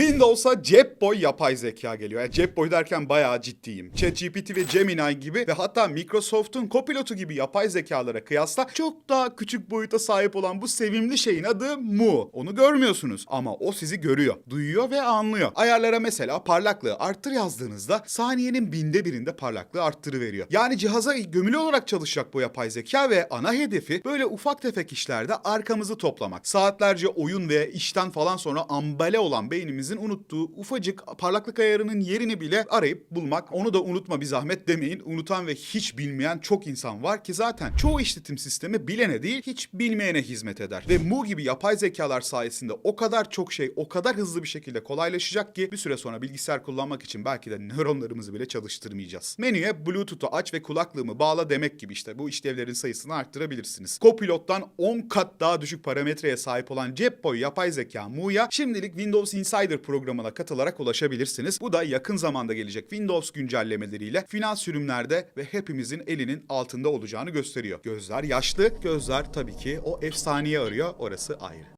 Windows'a Cep Boy yapay zeka geliyor. Yani Cep Boy derken bayağı ciddiyim. ChatGPT ve Gemini gibi ve hatta Microsoft'un Copilot'u gibi yapay zekalara kıyasla çok daha küçük boyuta sahip olan bu sevimli şeyin adı Mu. Onu görmüyorsunuz ama o sizi görüyor, duyuyor ve anlıyor. Ayarlara mesela parlaklığı arttır yazdığınızda saniyenin binde birinde parlaklığı arttırıveriyor. Yani cihaza gömülü olarak çalışacak bu yapay zeka ve ana hedefi böyle ufak tefek işlerde arkamızı toplamak. Saatlerce oyun ve işten falan sonra ambale olan beynimizin unuttuğu ufacık parlaklık ayarının yerini bile arayıp bulmak. Onu da unutma bir zahmet demeyin. Unutan ve hiç bilmeyen çok insan var ki zaten çoğu işletim sistemi bilene değil hiç bilmeyene hizmet eder. Ve Mu gibi yapay zekalar sayesinde o kadar çok şey o kadar hızlı bir şekilde kolaylaşacak ki bir süre sonra bilgisayar kullanmak için belki de nöronlarımızı bile çalıştırmayacağız. Menüye Bluetooth'u aç ve kulaklığımı bağla demek gibi işte bu işlevlerin sayısını arttırabilirsiniz. Copilot'tan 10 kat daha düşük parametreye sahip olan cep boyu yapay zeka Mu'ya şimdilik Windows Insider programına katılarak ulaşabilirsiniz. Bu da yakın zamanda gelecek Windows güncellemeleriyle finans sürümlerde ve hepimizin elinin altında olacağını gösteriyor. Gözler yaşlı, gözler tabii ki o efsaneyi arıyor. Orası ayrı.